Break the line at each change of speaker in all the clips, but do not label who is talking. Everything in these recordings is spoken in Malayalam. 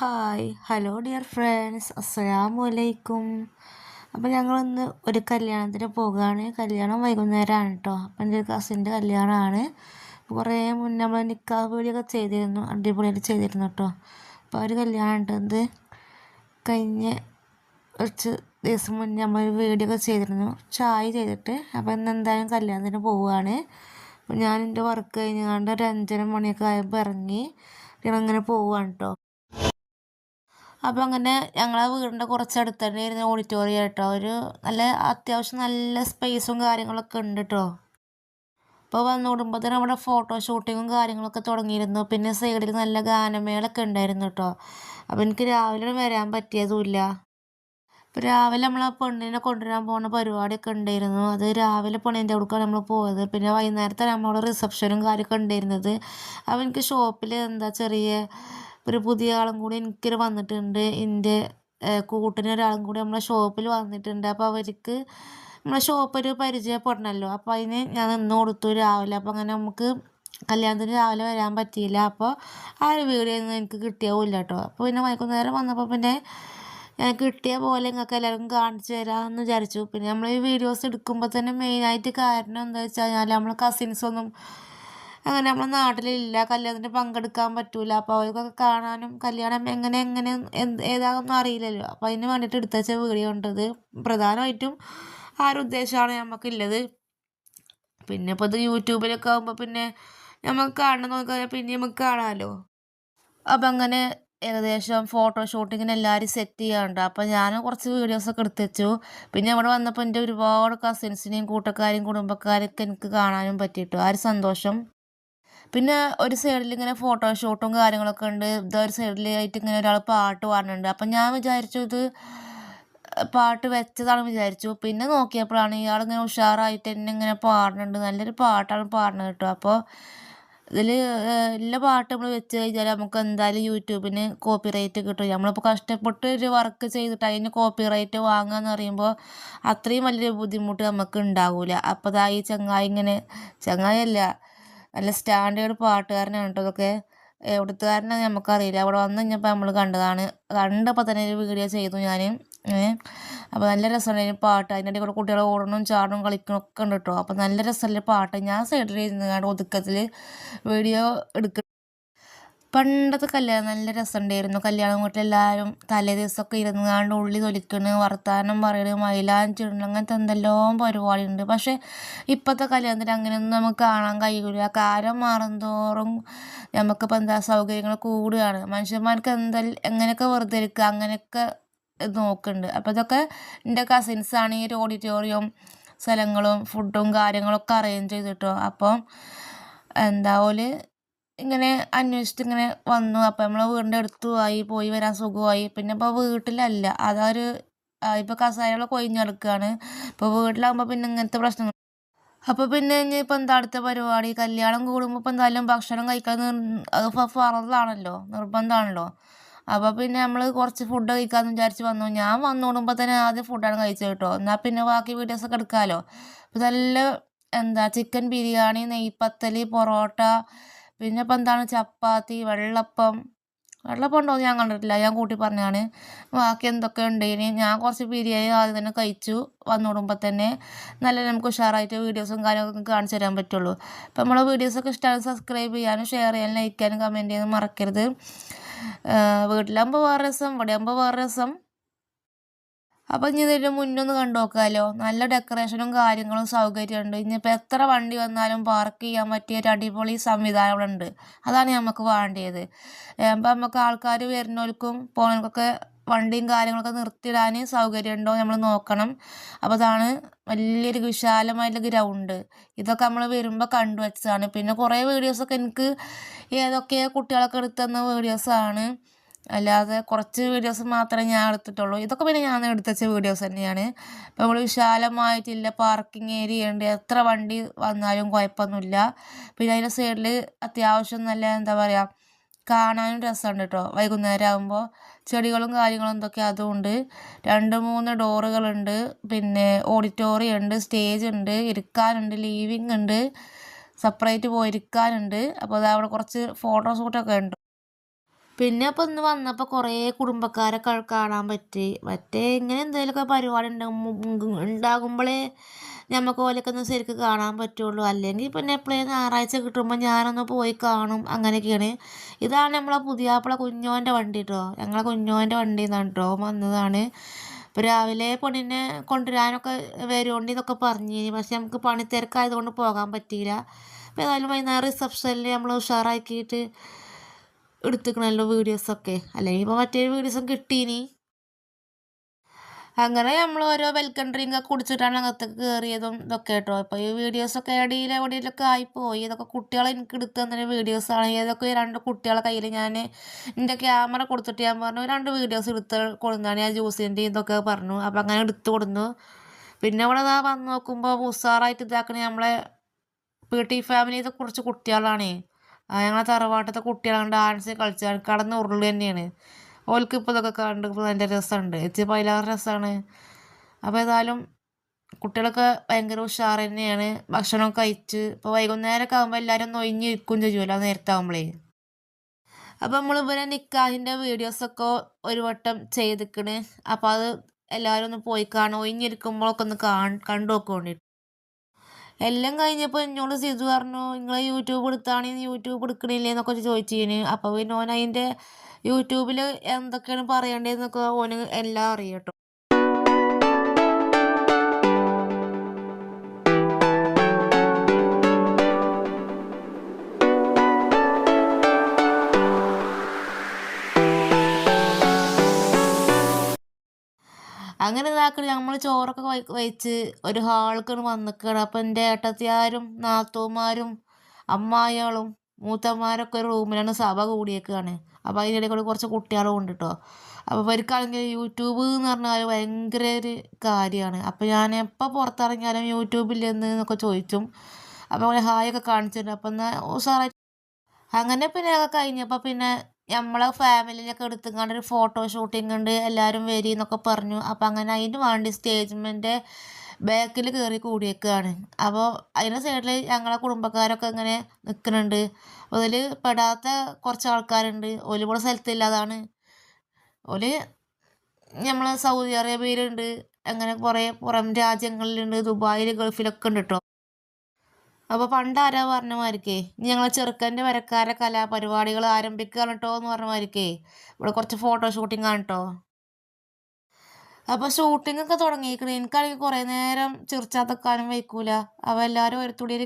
ഹായ് ഹലോ ഡിയർ ഫ്രണ്ട്സ് അസ്സലാമു അലൈക്കും അപ്പോൾ ഞങ്ങളൊന്ന് ഒരു കല്യാണത്തിന് പോകുകയാണ് കല്യാണം വൈകുന്നേരമാണ് കേട്ടോ അപ്പം എന്റെ ഒരു കസിന്റെ കല്യാണമാണ് കുറേ മുന്നേ നമ്മൾ നിക്കാഹ് വീടിയൊക്കെ ചെയ്തിരുന്നു. അടിപൊളിയായിട്ട് ചെയ്തിരുന്നു കേട്ടോ അപ്പോൾ ഒരു കല്യാണം ഉണ്ടത് കഴിഞ്ഞ കുറച്ച് ദിവസം മുന്നേ നമ്മൾ വീഡിയോ ഒക്കെ ചെയ്തിരുന്നു. ചായ ചെയ്തിട്ട്. അപ്പോൾ ഇന്ന് എന്തായാലും കല്യാണത്തിന് പോവുകയാണ് ഞാൻ എന്റെ വർക്ക് കഴിഞ്ഞാണ്ട് ഒരു അഞ്ചര മണിയൊക്കെ ആയപ്പോൾ ഇറങ്ങി. അങ്ങനെ പോവുകയാണ് കേട്ടോ അപ്പോൾ അങ്ങനെ ഞങ്ങളെ വീടിന്റെ കുറച്ചടുത്ത് തന്നെ ഇരുന്ന് ഓഡിറ്റോറിയം കേട്ടോ ഒരു നല്ല അത്യാവശ്യം നല്ല സ്പേസും കാര്യങ്ങളൊക്കെ ഉണ്ട് കേട്ടോ അപ്പോൾ വന്നു കൂടുമ്പോൾ തന്നെ അവിടെ ഫോട്ടോ ഷൂട്ടിങ്ങും കാര്യങ്ങളൊക്കെ തുടങ്ങിയിരുന്നു. പിന്നെ സൈഡിൽ നല്ല ഗാനമേളൊക്കെ ഉണ്ടായിരുന്നു കേട്ടോ അപ്പോൾ എനിക്ക് രാവിലെ വരാൻ പറ്റിയതുമില്ല അപ്പോൾ രാവിലെ നമ്മൾ ആ പെണ്ണിനെ കൊണ്ടുവരാൻ പോകുന്ന പരിപാടിയൊക്കെ ഉണ്ടായിരുന്നു. അത് രാവിലെ പെണ്ണിന്റെ അവിടേക്കാണ് നമ്മൾ പോയത്. പിന്നെ വൈകുന്നേരത്തെ നമ്മളോട് റിസപ്ഷനും കാര്യമൊക്കെ ഉണ്ടായിരുന്നത്. അപ്പോൾ എനിക്ക് ഷോപ്പിൽ എന്താ ചെറിയ ഒരു പുതിയ ആളും കൂടി എനിക്കൊരു വന്നിട്ടുണ്ട്. എന്റെ കൂട്ടിന് ഒരാളും കൂടി നമ്മളെ ഷോപ്പിൽ വന്നിട്ടുണ്ട്. അപ്പോൾ അവർക്ക് നമ്മളെ ഷോപ്പ് ഒരു പരിചയപ്പെടണമല്ലോ അപ്പോൾ അതിന് ഞാൻ നിന്ന് കൊടുത്തു രാവിലെ. അപ്പോൾ അങ്ങനെ നമുക്ക് കല്യാണത്തിന് രാവിലെ വരാൻ പറ്റിയില്ല. അപ്പോൾ ആ ഒരു വീഡിയോ ഒന്നും എനിക്ക് കിട്ടിയാവില്ല കേട്ടോ. അപ്പോൾ പിന്നെ വൈകുന്നേരം വന്നപ്പോൾ പിന്നെ ഞാൻ കിട്ടിയ പോലെ നിങ്ങൾക്ക് എല്ലാവർക്കും കാണിച്ചു തരാമെന്ന് വിചാരിച്ചു. പിന്നെ നമ്മൾ ഈ വീഡിയോസ് എടുക്കുമ്പോൾ തന്നെ മെയിനായിട്ട് കാരണം എന്താ വെച്ചാൽ നമ്മൾ കസിൻസൊന്നും അങ്ങനെ നമ്മുടെ നാട്ടിലില്ല കല്യാണത്തിന് പങ്കെടുക്കാൻ പറ്റൂല. അപ്പോൾ അവർക്കൊക്കെ കാണാനും കല്യാണം എങ്ങനെ എങ്ങനെ എന്ത് ഏതാണെന്നൊന്നും അറിയില്ലല്ലോ. അപ്പോൾ അതിന് വേണ്ടിയിട്ട് എടുത്തു വെച്ച വീഡിയോ ഉണ്ടത് പ്രധാനമായിട്ടും ആ ഒരു ഉദ്ദേശമാണ് നമുക്കുള്ളത് പിന്നെ ഇപ്പോൾ ഇത് യൂട്യൂബിലൊക്കെ ആകുമ്പോൾ പിന്നെ നമുക്ക് കാണണം നോക്കിയാൽ പിന്നെ നമുക്ക് കാണാമല്ലോ അപ്പം അങ്ങനെ ഏകദേശം ഫോട്ടോ ഷൂട്ടിങ്ങിന് എല്ലാവരും സെറ്റ് ചെയ്യാറുണ്ട്. അപ്പോൾ ഞാൻ കുറച്ച് വീഡിയോസൊക്കെ എടുത്ത് വെച്ചു. പിന്നെ അവിടെ വന്നപ്പോൾ എന്റെ ഒരുപാട് കസിൻസിനെയും കൂട്ടക്കാരെയും കുടുംബക്കാരെയൊക്കെ എനിക്ക് കാണാനും പറ്റിയിട്ടു. ആ ഒരു സന്തോഷം. പിന്നെ ഒരു സൈഡിൽ ഇങ്ങനെ ഫോട്ടോഷൂട്ടും കാര്യങ്ങളൊക്കെ ഉണ്ട്. ഇതൊരു സൈഡിലായിട്ട് ഇങ്ങനെ ഒരാൾ പാട്ട് പാടുന്നുണ്ട്. അപ്പം ഞാൻ വിചാരിച്ചു ഇത് പാട്ട് വെച്ചതാണ് വിചാരിച്ചു. പിന്നെ നോക്കിയപ്പോഴാണ് ഇയാളിങ്ങനെ ഉഷാറായിട്ട് തന്നെ ഇങ്ങനെ പാടുന്നുണ്ട്. നല്ലൊരു പാട്ടാണ് പാടുന്നത് കേട്ടോ. അപ്പോൾ ഇതിൽ എല്ലാ പാട്ട് നമ്മൾ വെച്ച് കഴിഞ്ഞാൽ നമുക്ക് എന്തായാലും യൂട്യൂബിന് കോപ്പി റൈറ്റ് കിട്ടും. നമ്മളിപ്പോൾ കഷ്ടപ്പെട്ട് ഒരു വർക്ക് ചെയ്തിട്ട് അതിന് കോപ്പി റൈറ്റ് വാങ്ങുക എന്ന് പറയുമ്പോൾ അത്രയും വലിയൊരു ബുദ്ധിമുട്ട് നമുക്ക് ഉണ്ടാവില്ല അപ്പോൾ ഇതാ ഈ ചങ്ങായി ഇങ്ങനെ ചങ്ങായല്ല നല്ല സ്റ്റാൻഡേർഡ് പാട്ടുകാരനാണ് കേട്ടോ അതൊക്കെ. എവിടുത്തുകാരനാണ് നമുക്കറിയില്ല. അവിടെ വന്നു കഴിഞ്ഞപ്പോൾ നമ്മൾ കണ്ടതാണ്. കണ്ടപ്പോൾ തന്നെ ഒരു വീഡിയോ ചെയ്തു ഞാൻ അപ്പോൾ നല്ല രസമുണ്ടായിരുന്നു പാട്ട്. അതിന്റെ ഇടയിൽ കൂടെ കുട്ടികൾ ഓടണം ചാടണം കളിക്കണം ഒക്കെ ഉണ്ട് കേട്ടോ. അപ്പോൾ നല്ല രസമുള്ള പാട്ട്. ഞാൻ സൈഡിൽ ഇരുന്ന് ഒതുക്കത്തിൽ വീഡിയോ എടുക്കും പണ്ടത്തെ കല്യാണം നല്ല രസമുണ്ടായിരുന്നു. കല്യാണം വീട്ടിലെല്ലാവരും തലേ ദിവസമൊക്കെ ഇരുന്നാണ്ട് ഉള്ളി തൊലിക്കണ് വർത്താനം പറയണ് മൈലാഞ്ചി ഇടണം അങ്ങനത്തെ എന്തെല്ലാം പരിപാടിയുണ്ട്. പക്ഷേ ഇപ്പോഴത്തെ കല്യാണത്തിന് അങ്ങനെയൊന്നും നമുക്ക് കാണാൻ കഴിയില്ല കാലം മാറുന്തോറും നമുക്കിപ്പോൾ എന്താ സൗകര്യങ്ങൾ കൂടുകയാണ്. മനുഷ്യന്മാർക്ക് എന്താ എങ്ങനെയൊക്കെ വെറുതെ ഇരിക്കുക അങ്ങനെയൊക്കെ നോക്കുന്നുണ്ട്. അപ്പോൾ ഇതൊക്കെ എന്റെ ആണ് ഈ ഒരു ഓഡിറ്റോറിയം സ്ഥലങ്ങളും ഫുഡും കാര്യങ്ങളൊക്കെ അറേഞ്ച് ചെയ്തിട്ടോ. അപ്പം എന്താ ഓൽ ഇങ്ങനെ അന്വേഷിച്ചിട്ട് ഇങ്ങനെ വന്നു. അപ്പോൾ നമ്മളെ വീടിന്റെ അടുത്തുമായി പോയി വരാൻ സുഖമായി. പിന്നെ ഇപ്പോൾ വീട്ടിലല്ല. അതൊരു ഇപ്പോൾ കസാരകളൊക്കെ ഒഴിഞ്ഞെടുക്കുകയാണ് ഇപ്പോൾ വീട്ടിലാകുമ്പോൾ പിന്നെ ഇങ്ങനത്തെ പ്രശ്നങ്ങൾ അപ്പോൾ പിന്നെ ഇനിയിപ്പോൾ എന്താ അടുത്ത പരിപാടി? കല്യാണം കൂടുമ്പോൾ ഇപ്പോൾ എന്തായാലും ഭക്ഷണം കഴിക്കാൻ അത് ഫറലാണല്ലോ. നിർബന്ധമാണല്ലോ അപ്പോൾ പിന്നെ നമ്മൾ കുറച്ച് ഫുഡ് കഴിക്കാമെന്ന് വിചാരിച്ച് വന്നു. ഞാൻ വന്നു കൂടുമ്പോൾ തന്നെ ആദ്യം ഫുഡാണ് കഴിച്ചത് കേട്ടോ. എന്നാൽ പിന്നെ ബാക്കി വീഡിയോസൊക്കെ എടുക്കാമല്ലോ അപ്പോൾ നല്ല എന്താ ചിക്കൻ ബിരിയാണി നെയ്പ്പത്തൽ പൊറോട്ട പിന്നെ ഇപ്പം എന്താണ്? ചപ്പാത്തി വെള്ളപ്പം. വെള്ളപ്പം ഉണ്ടോ ഞാൻ കണ്ടിട്ടില്ല. ഞാൻ കൂട്ടി പറഞ്ഞാണ് ബാക്കി എന്തൊക്കെ ഇനി ഞാൻ കുറച്ച് ബിരിയാണി ആദ്യം തന്നെ കഴിച്ചു. വന്നുകൂടുമ്പോൾ തന്നെ നല്ല നമുക്ക് ഉഷാറായിട്ട് വീഡിയോസും കാര്യങ്ങളൊക്കെ കാണിച്ചു തരാൻ പറ്റുള്ളൂ. അപ്പം നമ്മളെ വീഡിയോസൊക്കെ ഇഷ്ടമാണ് സബ്സ്ക്രൈബ് ചെയ്യാനും ഷെയർ ചെയ്യാനും ലൈക്ക് ചെയ്യാനും കമന്റ് ചെയ്യാനും മറക്കരുത്. വീട്ടിലാകുമ്പോൾ വേറെ രസം ഇവിടെ ആകുമ്പോൾ വേറെ രസം. അപ്പം ഇനി ഇതിന്റെ മുന്നൊന്ന് കണ്ടു നോക്കാമല്ലോ നല്ല ഡെക്കറേഷനും കാര്യങ്ങളും സൗകര്യമുണ്ട്. ഇനിയിപ്പോൾ എത്ര വണ്ടി വന്നാലും പാർക്ക് ചെയ്യാൻ പറ്റിയ ഒരു അടിപൊളി സംവിധാനം ഇവിടെ ഉണ്ട് അതാണ് നമുക്ക് വേണ്ടിയത്. അപ്പം നമുക്ക് ആൾക്കാർ വരുന്നവർക്കും പോകുന്നവർക്കൊക്കെ വണ്ടിയും കാര്യങ്ങളൊക്കെ നിർത്തിയിടാൻ സൗകര്യമുണ്ടോ നമ്മൾ നോക്കണം. അപ്പോൾ അതാണ് വലിയൊരു വിശാലമായിട്ടുള്ള ഗ്രൗണ്ട്. ഇതൊക്കെ നമ്മൾ വരുമ്പോൾ കണ്ടു വെച്ചതാണ് പിന്നെ കുറേ വീഡിയോസൊക്കെ എനിക്ക് ഏതൊക്കെ കുട്ടികളൊക്കെ എടുത്തുന്ന വീഡിയോസാണ് അല്ലാതെ കുറച്ച് വീഡിയോസ് മാത്രമേ ഞാൻ എടുത്തിട്ടുള്ളൂ. ഇതൊക്കെ പിന്നെ ഞാൻ എടുത്തുവച്ച വീഡിയോസ് തന്നെയാണ്. ഇപ്പോൾ നമ്മൾ വിശാലമായിട്ടില്ല പാർക്കിംഗ് ഏരിയ ഉണ്ട്. എത്ര വണ്ടി വന്നാലും കുഴപ്പമൊന്നുമില്ല. പിന്നെ അതിന്റെ സൈഡിൽ അത്യാവശ്യം നല്ല എന്താ പറയുക കാണാനും രസമുണ്ട് കേട്ടോ വൈകുന്നേരം ആകുമ്പോൾ ചെടികളും കാര്യങ്ങളും എന്തൊക്കെ അതുമുണ്ട് രണ്ട് മൂന്ന് ഡോറുകളുണ്ട് പിന്നെ ഓഡിറ്റോറിയം ഉണ്ട് സ്റ്റേജ് ഉണ്ട് ഇരിക്കാനുണ്ട് ലീവിങ് ഉണ്ട്. സെപ്പറേറ്റ് പോയിരിക്കാനുണ്ട്. അപ്പോൾ അത് അവിടെ കുറച്ച് ഫോട്ടോഷൂട്ടൊക്കെ ഉണ്ട്. പിന്നെ അപ്പോൾ ഇന്ന് വന്നപ്പോൾ കുറേ കുടുംബക്കാരെ കാണാൻ പറ്റി. മറ്റേ ഇങ്ങനെ എന്തെങ്കിലുമൊക്കെ പരിപാടി ഉണ്ടാകും ഉണ്ടാകുമ്പോഴേ നമുക്ക് ഓലൊക്കെ ഒന്ന് ശരിക്കും കാണാൻ പറ്റുള്ളൂ. അല്ലെങ്കിൽ പിന്നെ എപ്പോഴും ഞായറാഴ്ച കിട്ടുമ്പോൾ ഞാനൊന്ന് പോയി കാണും അങ്ങനെയൊക്കെയാണ്. ഇതാണ് നമ്മളെ പുതിയാപ്പിള കുഞ്ഞോന്റെ വണ്ടി കേട്ടോ ഞങ്ങളെ കുഞ്ഞോന്റെ വണ്ടി എന്നാണ് കേട്ടോ വന്നതാണ്. ഇപ്പോൾ രാവിലെ പെണ്ണിനെ കൊണ്ടുവരാനൊക്കെ വരുമുണ്ട് ഇതൊക്കെ പറഞ്ഞു പക്ഷെ നമുക്ക് പണി തിരക്കായതുകൊണ്ട് പോകാൻ പറ്റിയില്ല. അപ്പോൾ ഏതായാലും വൈകുന്നേരം റിസപ്ഷനിൽ നമ്മൾ ഉഷാറാക്കിയിട്ട് എടുത്തിക്കണല്ലോ വീഡിയോസൊക്കെ. അല്ലെങ്കിൽ ഇപ്പോൾ മറ്റേ വീഡിയോസും കിട്ടീനി. അങ്ങനെ നമ്മൾ ഓരോ വെൽക്കം ഡ്രിങ്ക് ഒക്കെ കുടിച്ചിട്ടാണ് അകത്തേക്ക് കയറിയതും ഇതൊക്കെ കേട്ടോ ഇപ്പോൾ ഈ വീഡിയോസൊക്കെ ഇടയിൽ എവിടെയെങ്കിലൊക്കെ ആയിപ്പോയി. ഇതൊക്കെ കുട്ടികളെ എനിക്ക് എടുത്ത് തന്നൊരു വീഡിയോസാണ്. ഏതൊക്കെ രണ്ട് കുട്ടികളെ കയ്യിൽ ഞാൻ എന്റെ ക്യാമറ കൊടുത്തിട്ട് ഞാൻ പറഞ്ഞു രണ്ട് വീഡിയോസ് എടുത്ത് കൊടുത്താണ് ഞാൻ ജ്യൂസിന്റെ ഇതൊക്കെ പറഞ്ഞു. അപ്പോൾ അങ്ങനെ എടുത്ത് കൊടുന്നു. പിന്നെ ഇവിടെ ഇതാ വന്ന് നോക്കുമ്പോൾ ഉസാറായിട്ട് ഇതാക്കണേ നമ്മളെ പി ടി ഫാമിലിത്തെ കുറച്ച് കുട്ടികളാണേ. ഞങ്ങളെ തറവാട്ടത്തെ കുട്ടികളാണ് ഡാൻസ് കളിച്ചാൽ കടന്ന് ഉരുൾ തന്നെയാണ്. ഓൾക്ക് ഇപ്പോൾ ഇതൊക്കെ കണ്ട് നല്ല രസമുണ്ട്. എത്തി പതിനാറ് രസമാണ്. അപ്പോൾ ഏതായാലും കുട്ടികളൊക്കെ ഭയങ്കര ഉഷാർ തന്നെയാണ്. ഭക്ഷണം കഴിച്ച് ഇപ്പോൾ വൈകുന്നേരമൊക്കെ ആകുമ്പോൾ എല്ലാവരും ഒന്ന് ഒഴിഞ്ഞിരിക്കും ചെയ്യുമല്ലോ നേരത്തെ ആകുമ്പോഴേ അപ്പോൾ നമ്മൾ ഇവരെ നിക്കാഹിന്റെ വീഡിയോസൊക്കെ ഒരു വട്ടം ചെയ്തിക്കണ്. അപ്പോൾ അത് എല്ലാവരും ഒന്ന് പോയി കാണും. ഒഴിഞ്ഞിരിക്കുമ്പോഴൊക്കെ ഒന്ന് കാ കണ്ടു നോക്കാൻ വേണ്ടിയിട്ട് എല്ലാം കഴിഞ്ഞപ്പോൾ എന്നോട് സിതു പറഞ്ഞു നിങ്ങൾ യൂട്യൂബ് എടുത്താണെങ്കിൽ യൂട്യൂബ് എടുക്കണില്ലേ? എന്നൊക്കെ ചോദിച്ചിന് അപ്പോൾ പിന്നെ ഓൻ അതിന്റെ യൂട്യൂബിൽ എന്തൊക്കെയാണ് പറയേണ്ടതെന്നൊക്കെ ഓന് എല്ലാം അറിയാം കേട്ടോ അങ്ങനെ ഇതാക്കണ. നമ്മൾ ചോറൊക്കെ വെച്ച് ഒരു ഹാൾക്കാണ് വന്നിക്കണം. അപ്പം എന്റെ ഏട്ടത്തിയാരും നാത്തൂമാരും അമ്മായികളും മൂത്തന്മാരൊക്കെ ഒരു റൂമിലാണ് സഭ കൂടിയേക്കാണ്. അപ്പോൾ അതിന്റെ ഇടയിൽ കൂടെ കുറച്ച് കുട്ടികളും ഉണ്ട് കേട്ടോ അപ്പോൾ ഇവർക്കാണെങ്കിൽ യൂട്യൂബ് എന്ന് പറഞ്ഞാൽ ഭയങ്കര ഒരു കാര്യമാണ്. അപ്പോൾ ഞാൻ എപ്പോൾ പുറത്തിറങ്ങിയാലും യൂട്യൂബിൽ എന്ന് എന്നൊക്കെ ചോദിച്ചും. അപ്പോൾ ഹായ് ഹായൊക്കെ കാണിച്ചിട്ടുണ്ട്. അപ്പം എന്നാൽ ഉഷാറായി അങ്ങനെ പിന്നെ കഴിഞ്ഞപ്പോൾ പിന്നെ നമ്മളെ ഫാമിലിയിലൊക്കെ എടുത്തുകൊണ്ട് ഒരു ഫോട്ടോ ഷൂട്ടിംഗ് ഉണ്ട് എല്ലാവരും വരി എന്നൊക്കെ പറഞ്ഞു. അപ്പം അങ്ങനെ അതിന് വേണ്ടി സ്റ്റേജ്മെന്റെ ബാക്കിൽ കയറി കൂടിയേക്കാണ്. അപ്പോൾ അതിന്റെ സൈഡിൽ ഞങ്ങളെ കുടുംബക്കാരൊക്കെ ഇങ്ങനെ നിൽക്കുന്നുണ്ട് അതിൽ പെടാത്ത കുറച്ച് ആൾക്കാരുണ്ട്. ഓൽ കൂടെ സ്ഥലത്തില്ലാതാണ്. ഓൽ നമ്മൾ സൗദി അറേബ്യയിലുണ്ട്. അങ്ങനെ കുറേ പുറം രാജ്യങ്ങളിലുണ്ട്. ദുബായിൽ ഗൾഫിലൊക്കെ ഉണ്ട് കേട്ടോ അപ്പോൾ പണ്ട് ആരാ പറഞ്ഞ മാതിരിക്കേ ഇനി ഞങ്ങളെ ചെറുക്കന്റെ വരക്കാരെ കലാപരിപാടികൾ ആരംഭിക്കുകയാണ് കേട്ടോ എന്ന് പറഞ്ഞ ഇവിടെ കുറച്ച് ഫോട്ടോ ഷൂട്ടിംഗ് ആണ് കേട്ടോ അപ്പോൾ ഷൂട്ടിംഗ് ഒക്കെ തുടങ്ങിയിരിക്കണേ. എനിക്കാണെങ്കിൽ കുറേ നേരം ചിർച്ചാത്തക്കാനും വയ്ക്കൂല അവ എല്ലാവരും ഒരുത്തുടിയിൽ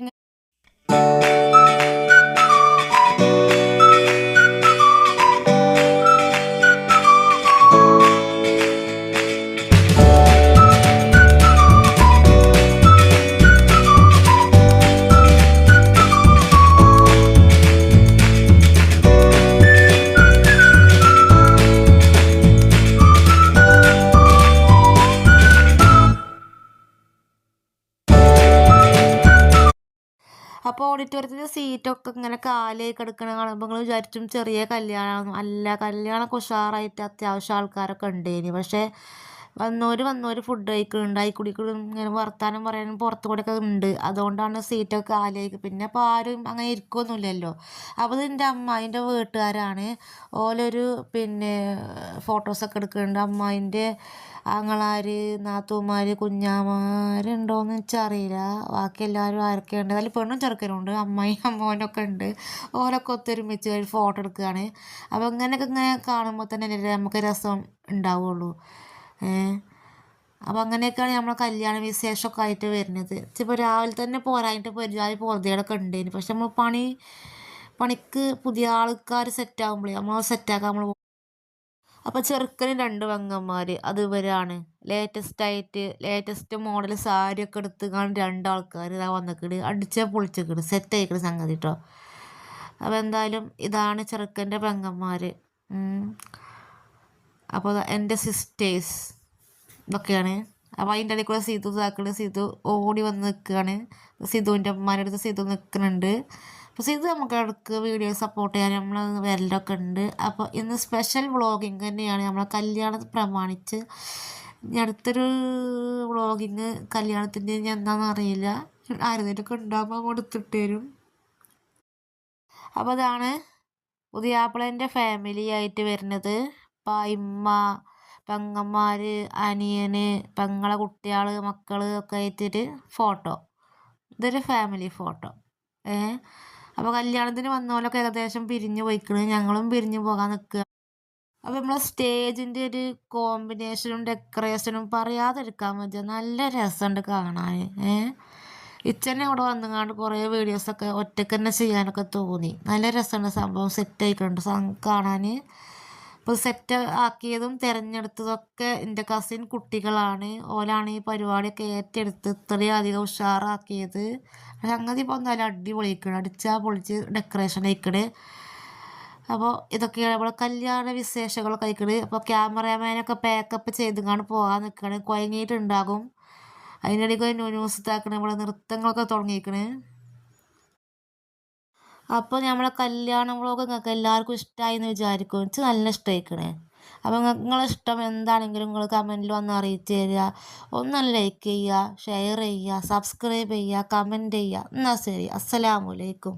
അപ്പോൾ ഓഡിറ്റോറിയത്തിന്റെ സീറ്റൊക്കെ ഇങ്ങനെ കാലേ കിടക്കണ കാണുമ്പോൾ നിങ്ങൾ വിചാരിച്ചും ചെറിയ കല്യാണമാണ് അല്ല കല്യാണമൊക്കെ ഉഷാറായിട്ട് അത്യാവശ്യം ആൾക്കാരൊക്കെ ഉണ്ടേനി. പക്ഷേ വന്നോര് വന്നോര് ഫുഡ് കഴിക്കുന്നുണ്ട് അതിൽ കൂടി കൂടി ഇങ്ങനെ വർത്താനം പറയാനും പുറത്ത് ഒക്കെ ഉണ്ട് അതുകൊണ്ടാണ് സീറ്റൊക്കെ കാലിയായി പിന്നെ അപ്പോൾ ആരും അങ്ങനെ ഇരിക്കുമൊന്നുമില്ലല്ലോ അപ്പോൾ എന്റെ അമ്മായിന്റെ വീട്ടുകാരാണ്. ഓലൊരു പിന്നെ ഫോട്ടോസൊക്കെ എടുക്കുന്നുണ്ട് അമ്മായിന്റെ ആങ്ങളാർ നാത്തൂമാർ കുഞ്ഞാമാരുണ്ടോയെന്ന് വെച്ചറിയില്ല ബാക്കി എല്ലാവരും ആരൊക്കെയുണ്ട് അതിൽ പെണ്ണും ചെറുക്കനുണ്ട് അമ്മായി അമ്മോനൊക്കെ ഉണ്ട് ഓരൊക്കെ ഒത്തൊരുമിച്ച് ഒരു ഫോട്ടോ എടുക്കുകയാണ് അപ്പോൾ ഇങ്ങനെയൊക്കെ ഇങ്ങനെ കാണുമ്പോൾ തന്നെ നമുക്ക് രസം ഉണ്ടാവുള്ളൂ. അപ്പോൾ അങ്ങനെയൊക്കെയാണ് നമ്മൾ കല്യാണ വിശേഷമൊക്കെ ആയിട്ട് വരുന്നത്. ഇപ്പോൾ രാവിലെ തന്നെ പോരായിട്ട് പരിചാരി പൊറുതികളൊക്കെ ഉണ്ടായിരുന്നു പക്ഷെ നമ്മൾ പണി പണിക്ക് പുതിയ ആൾക്കാർ സെറ്റാകുമ്പോഴേ നമ്മൾ സെറ്റാക്കാൻ നമ്മൾ അപ്പോൾ ചെറുക്കന് രണ്ട് പെങ്ങന്മാർ അത് ഇവരാണ് ലേറ്റസ്റ്റ് ആയിട്ട് ലേറ്റസ്റ്റ് മോഡൽ സാരിയൊക്കെ എടുത്ത് കാണും രണ്ടാൾക്കാർ ഇതാ വന്നിക്കണ്. അടിച്ച പൊളിച്ചിക്കണ്. സെറ്റ് ആയിക്കണ് സംഗതി കേട്ടോ അപ്പോൾ എന്തായാലും ഇതാണ് ചെറുക്കന്റെ പെങ്ങന്മാർ അപ്പോൾ എന്റെ സിസ്റ്റേഴ്സ് ഇതൊക്കെയാണ്. അപ്പോൾ അതിന്റെ ഇടയിൽ കൂടെ സീതു ഇതാക്കണ്. സീതു ഓടി വന്ന് നിൽക്കുകയാണ്. സിധുവിന്റെ അമ്മമാരുടെ അടുത്ത് സീതു നിൽക്കുന്നുണ്ട്. അപ്പോൾ സീതു നമുക്ക് ഇടയ്ക്ക് വീഡിയോ സപ്പോർട്ട് ചെയ്യാൻ നമ്മൾ വരലൊക്കെ ഉണ്ട്. അപ്പോൾ ഇന്ന് സ്പെഷ്യൽ വ്ളോഗിങ് തന്നെയാണ്. നമ്മളെ കല്യാണത്തെ പ്രമാണിച്ച് ഇനി അടുത്തൊരു വ്ളോഗിങ് കല്യാണത്തിന്റെ ഞാൻ എന്താണെന്ന് അറിയില്ല. ആരുന്നേലൊക്കെ ഉണ്ടാകുമ്പോൾ കൊടുത്തിട്ട് തരും അപ്പോൾ അതാണ് പുതിയാപ്പിളേന്റെ ഫാമിലി ആയിട്ട് വരുന്നത്. ഇപ്പം ഇമ്മ പെങ്ങന്മാർ അനിയന് പെങ്ങളെ കുട്ടികൾ മക്കൾ ഒക്കെ ആയിട്ടൊരു ഫോട്ടോ. ഇതൊരു ഫാമിലി ഫോട്ടോ ഏ? അപ്പോൾ കല്യാണത്തിന് വന്നോലൊക്കെ ഏകദേശം പിരിഞ്ഞു പോയിക്കണ്. ഞങ്ങളും പിരിഞ്ഞു പോകാൻ നിൽക്കുക അപ്പോൾ നമ്മളെ സ്റ്റേജിന്റെ ഒരു കോമ്പിനേഷനും ഡെക്കറേഷനും പറയാതിരിക്കാൻ പറ്റുക നല്ല രസമുണ്ട് കാണാൻ ഏ? ഇച്ചന്നെ അവിടെ വന്നുകൊണ്ട് കുറേ വീഡിയോസൊക്കെ ഒറ്റയ്ക്ക് തന്നെ ചെയ്യാനൊക്കെ തോന്നി. നല്ല രസമുണ്ട് സംഭവം സെറ്റ് ആയിട്ടുണ്ട് കാണാൻ ഇപ്പോൾ സെറ്റ് ആക്കിയതും തിരഞ്ഞെടുത്തതൊക്കെ എന്റെ കസിൻ കുട്ടികളാണ്. ഓലാണ് ഈ പരിപാടിയൊക്കെ ഏറ്റെടുത്ത് ഇത്രയും അധികം ഉഷാറാക്കിയത്. സംഗതി ഇപ്പോൾ എന്തായാലും അടിപൊളിക്കണം അടിച്ചാൽ പൊളിച്ച് ഡെക്കറേഷൻ ആയിക്കണ്. അപ്പോൾ ഇതൊക്കെയാണ് നമ്മൾ കല്യാണ വിശേഷങ്ങളൊക്കെ ആയിക്കണ്. അപ്പോൾ ക്യാമറാമാനൊക്കെ പാക്കപ്പ് ചെയ്തുകൊണ്ട് പോകാൻ നിൽക്കണേ. കുഴങ്ങിയിട്ടുണ്ടാകും അതിനിടയ്ക്ക് ന്യൂസ് ഇതാക്കണേ. നമ്മളെ നൃത്തങ്ങളൊക്കെ തുടങ്ങിയിരിക്കണ് അപ്പോൾ നമ്മളെ കല്യാണ വ്ളോഗ് നിങ്ങൾക്ക് എല്ലാവർക്കും ഇഷ്ടമായി എന്ന് വിചാരിക്കും. എനിക്ക് നല്ല ഇഷ്ടമായിക്കണേ അപ്പോൾ നിങ്ങളെ ഇഷ്ടം എന്താണെങ്കിലും നിങ്ങൾ കമന്റിൽ വന്ന് അറിയിച്ച് തരിക. ഒന്ന് ലൈക്ക് ചെയ്യുക ഷെയർ ചെയ്യുക സബ്സ്ക്രൈബ് ചെയ്യുക കമന്റ് ചെയ്യുക എന്നാൽ ശരി. അസ്സലാമലൈക്കും